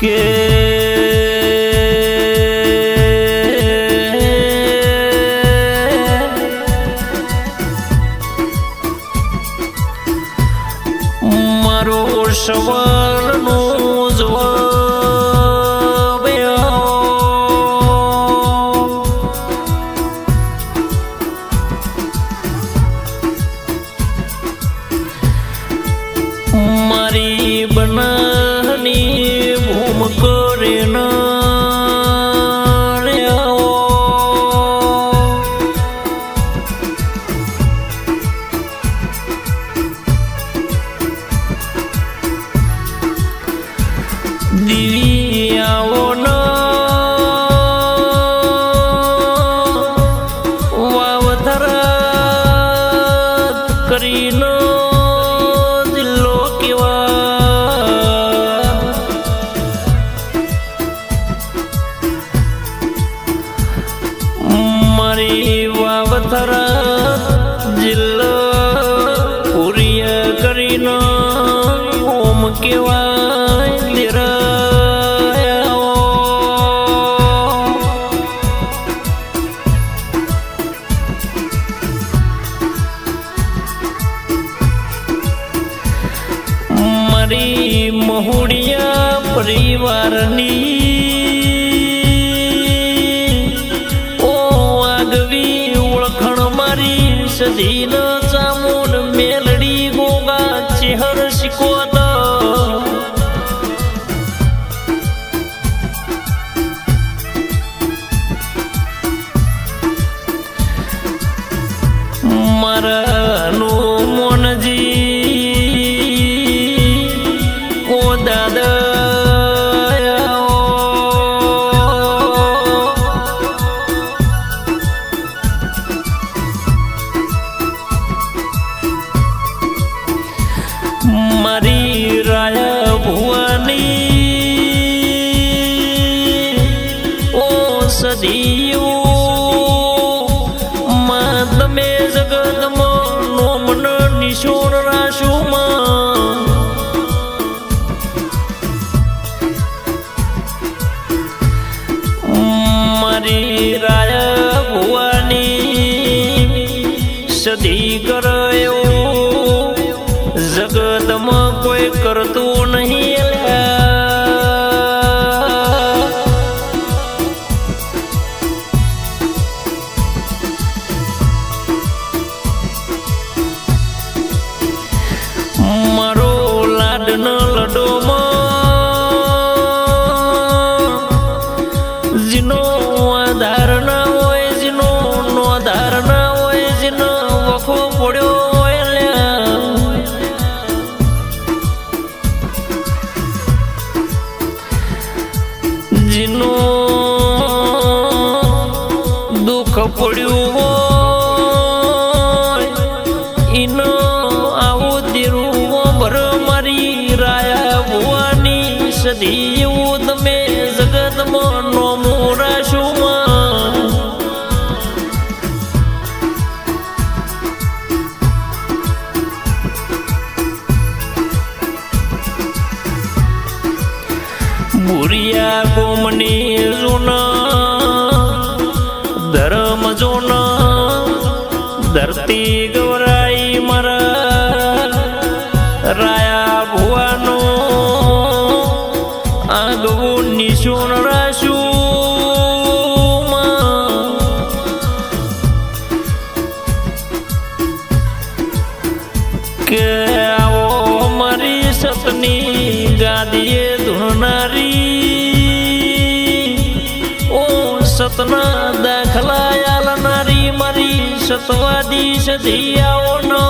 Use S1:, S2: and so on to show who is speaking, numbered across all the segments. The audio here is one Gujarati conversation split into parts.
S1: કે મારો સવારનો করিলো સધીન ચામુંડ મેલડી ગોગા ચેહર શીખવત સદી એવું તમે જગતમાં નો મોરાશુમાં ભૂરિયા કોમની જૂના ધર્મ જોના ધરતી ગવરાઈ મારી સતવાદી સધી આવો નો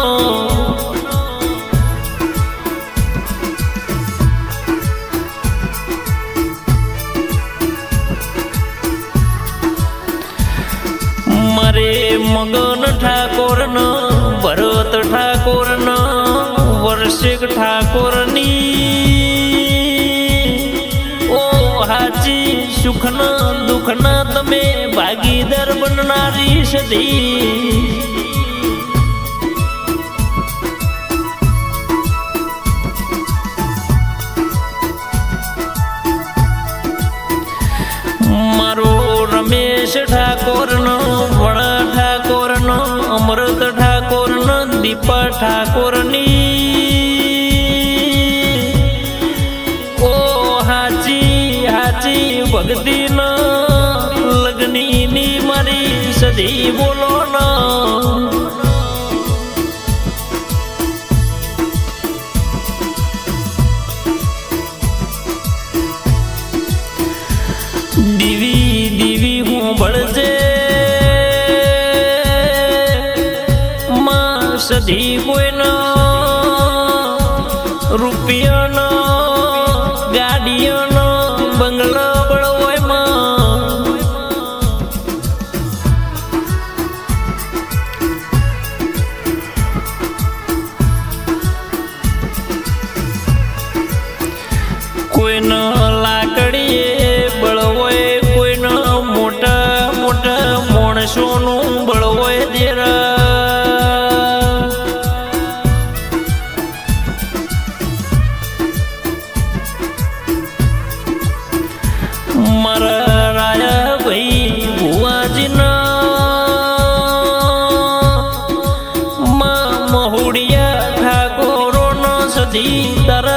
S1: મારે મગન ઠાકોરનો ભરત ઠાકોરનો વર્ષિક ઠાકોર સુખના દુઃખના તમે ભાગીદાર બનનારી સદી. મારો રમેશ ઠાકોર ઠાકોરનો, વડા ઠાકોરનો, અમૃત ઠાકોર ઠાકોરનો, દીપા ઠાકોરની ભક્તિ ન લગ્ની ની મારી સદી બોલો ના. દીવી દીવી હું બળજે, માં સદી કોઈનો રૂપિયાનો માણસોનું બળવોય દેરા મારા રાયા ભાઈ ભુવાજીના મહુડિયા ઠાકોરોનો સધી તારા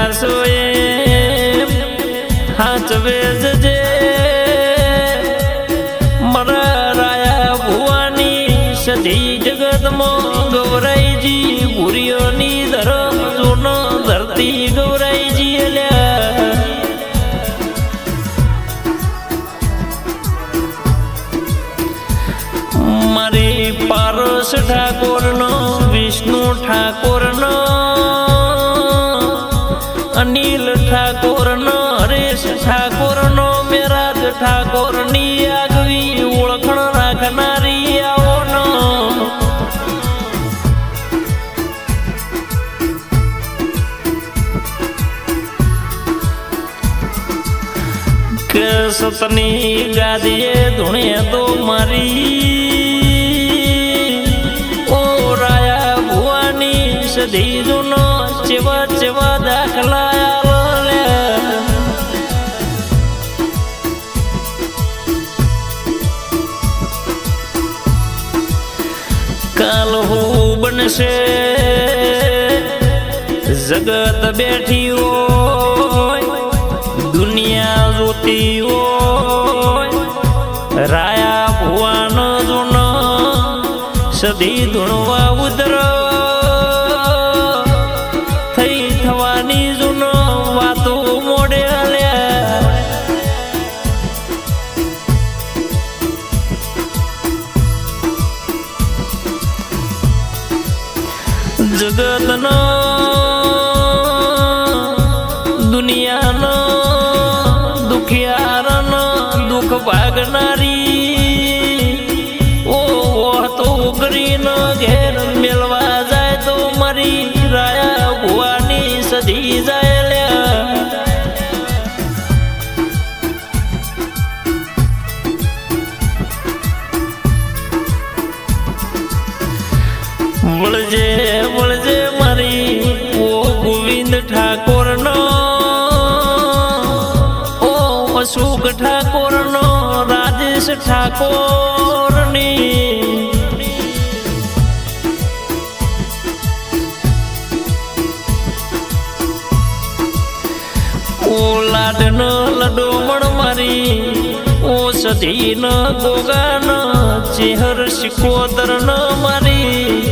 S1: હાચવ્યા સોએ હાચવે જજે મારા રાયા ભુવાની સધી જગતમાં ગૌરાઈજી ભૂરીઓની ધરમ જૂનો ધરતી ગૌરાઈજી અલ્યા મારી પારસ ઠાકોરનો વિષ્ણુ ઠાકોરનો ઠાકોરની આગવી ઓળખણ રાખનારી આવોનો કે સતની ગાદીએ ધૂણે તો મારી. ઓ રાયા ભુવાની સધી જૂનો ચેવા ચેવા દાખલા કાલ હું બનશે. જગત બેઠી હોય દુનિયા જોતી હોય. રાયા ભુવાનો જૂનો સદી ધૂણવા વાગનારી રાજેશ ઠાકોરની ઓ લાડન લડોમણ મારી ઓ સધીન ગોગાન ચેહર શિકોદર ન મારી,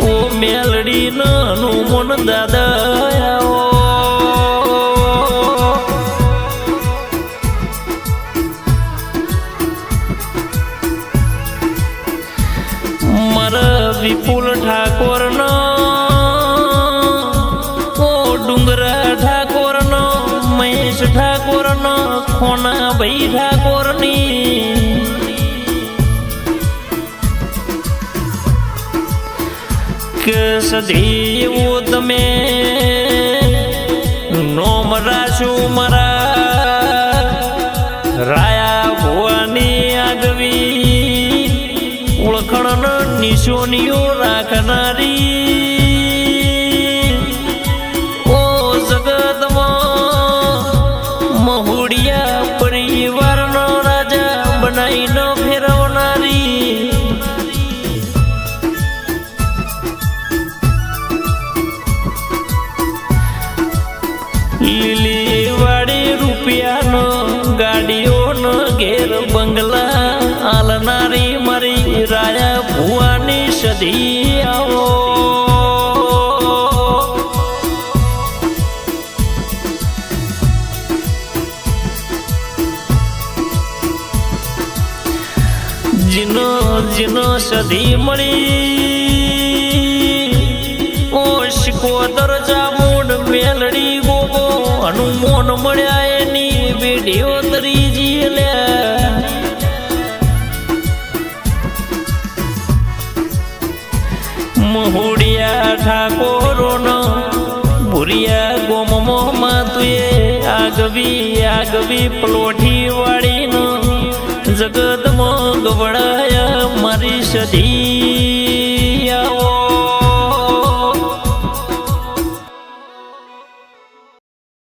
S1: ઓ મેલડી ન હનુમન દાદા વિપુલ ઠાકોર નો ઓ ડુંગરા ઠાકોર નો મહેશ ઠાકોર નો ખોના ભાઈ ઠાકોરની કે સધી તમે નોમ રાશું મારા નિશોનીઓ રાખનારી સધી આવો જીનો જીનો સધી મળી. ઓ શિકોદર જામુન મેલડી ગોગો. હનુમોન મળ્યા એની બેડીઓ તરીજી લે મહુડિયા ઠાકોરોનો ભુરિયા ગોમમો માતુએ આગવી આગવી પલોઠી વાળીનો જગતમાં ગવડાયા મારી સધી.